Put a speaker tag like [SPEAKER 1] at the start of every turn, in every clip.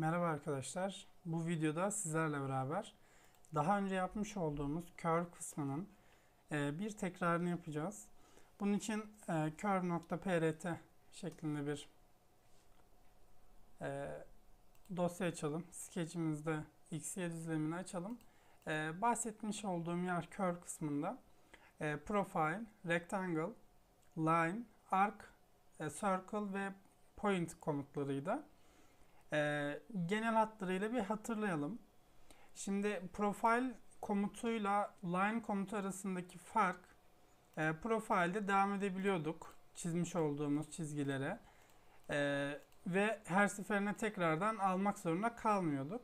[SPEAKER 1] Merhaba arkadaşlar. Bu videoda sizlerle beraber daha önce yapmış olduğumuz curve kısmının e, bir tekrarını yapacağız. Bunun için e, curve.prt şeklinde bir e, dosya açalım. Sketch'imizde XY düzlemini açalım. Bahsetmiş olduğum yer curve kısmında profile, rectangle, line, arc, circle ve point komutlarıydı. E, genel hatlarıyla bir hatırlayalım. Şimdi profile komutuyla line komutu arasındaki fark e, profilde devam edebiliyorduk çizmiş olduğumuz çizgilere e, ve her seferine tekrardan almak zorunda kalmıyorduk.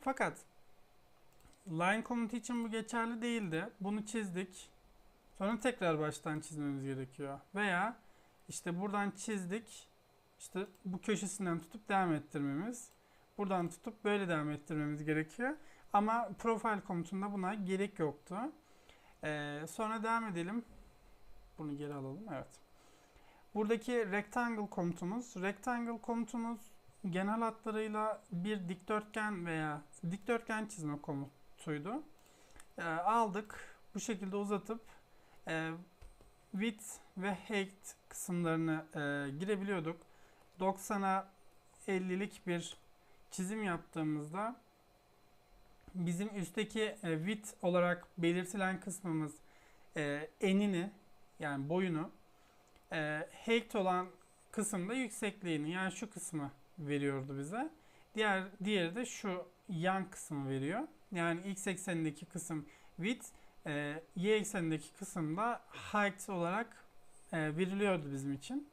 [SPEAKER 1] Fakat line komutu için bu geçerli değildi. Bunu çizdik. Sonra tekrar baştan çizmemiz gerekiyor. Veya işte buradan çizdik. İşte bu köşesinden tutup devam ettirmemiz. Buradan tutup böyle devam ettirmemiz gerekiyor. Ama profile komutunda buna gerek yoktu. Ee, sonra devam edelim. Bunu geri alalım. Evet. Buradaki rectangle komutumuz. Rectangle komutumuz genel hatlarıyla bir dikdörtgen veya dikdörtgen çizme komutuydu. Ee, aldık. Bu şekilde uzatıp e, width ve height kısımlarını e, girebiliyorduk. 90'a 50'lik bir çizim yaptığımızda bizim üstteki e, width olarak belirtilen kısmımız e, enini yani boyunu e, height olan kısımda yüksekliğini yani şu kısmı veriyordu bize. Diğer diğeri de şu yan kısmı veriyor. Yani x eksenindeki kısım width, e, y eksenindeki kısım da height olarak veriliyordu bizim için.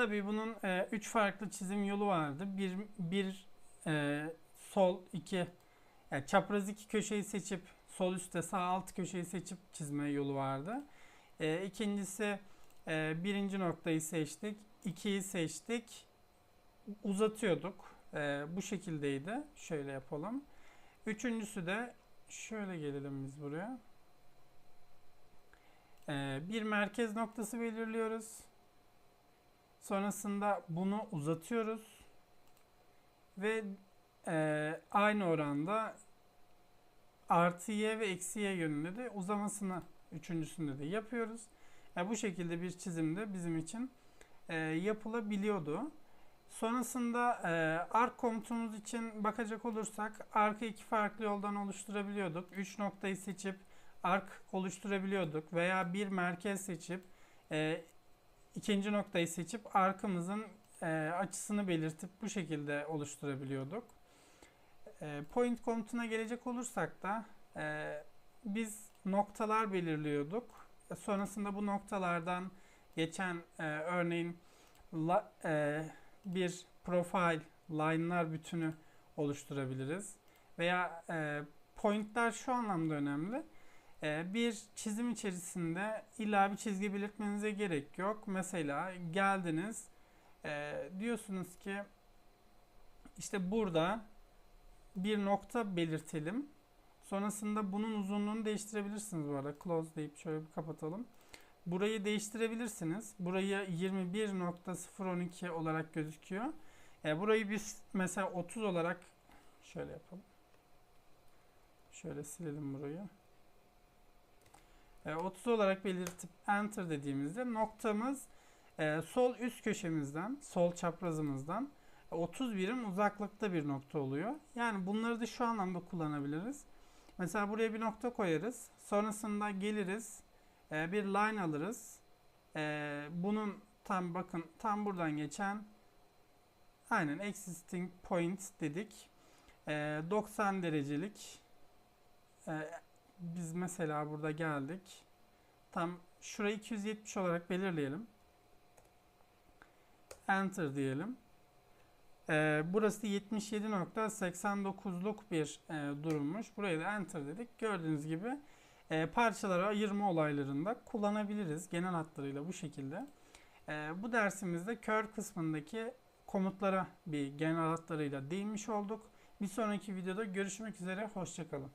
[SPEAKER 1] Tabii bunun e, üç farklı çizim yolu vardı. Bir, bir e, sol, iki yani çapraz iki köşeyi seçip sol üstte sağ alt köşeyi seçip çizme yolu vardı. E, ikincisi e, birinci noktayı seçtik, ikiyi seçtik, uzatıyorduk. E, bu şekildeydi. Şöyle yapalım. Üçüncüsü de şöyle gelelim biz buraya. E, bir merkez noktası belirliyoruz. Sonrasında bunu uzatıyoruz. Ve e, aynı oranda artı y ve eksi y yönünde de uzamasını üçüncüsünde de yapıyoruz. Yani bu şekilde bir çizimde bizim için e, yapılabiliyordu. Sonrasında e, arc komutumuz için bakacak olursak arc'ı iki farklı yoldan oluşturabiliyorduk. Üç noktayı seçip arc oluşturabiliyorduk veya bir merkez seçip e, ikinci noktayı seçip arkamızın e, açısını belirtip bu şekilde oluşturabiliyorduk. E, point komutuna gelecek olursak da e, biz noktalar belirliyorduk. E, sonrasında bu noktalardan geçen e, örneğin la, e, bir profile line'lar bütünü oluşturabiliriz. Veya e, pointler şu anlamda önemli. E, bir çizim içerisinde illa bir çizgi belirtmenize gerek yok. Mesela geldiniz e, diyorsunuz ki işte burada bir nokta belirtelim. Sonrasında bunun uzunluğunu değiştirebilirsiniz bu arada. Close deyip şöyle bir kapatalım. Burayı değiştirebilirsiniz. Burayı 21.012 olarak gözüküyor. E, burayı biz mesela 30 olarak şöyle yapalım. Şöyle silelim burayı. E, 30 olarak belirtip enter dediğimizde noktamız e, sol üst köşemizden, sol çaprazımızdan 30 birim uzaklıkta bir nokta oluyor. Yani bunları da şu anlamda kullanabiliriz. Mesela buraya bir nokta koyarız. Sonrasında geliriz. E, bir line alırız. E, bunun tam bakın tam buradan geçen aynen existing point dedik. E, 90 derecelik e, biz mesela burada geldik. Tam şurayı 270 olarak belirleyelim. Enter diyelim. Ee, burası 77.89'luk bir e, durummuş. Buraya da enter dedik. Gördüğünüz gibi e, parçalara ayırma olaylarında kullanabiliriz. Genel hatlarıyla bu şekilde. E, bu dersimizde kör kısmındaki komutlara bir genel hatlarıyla değinmiş olduk. Bir sonraki videoda görüşmek üzere. Hoşçakalın.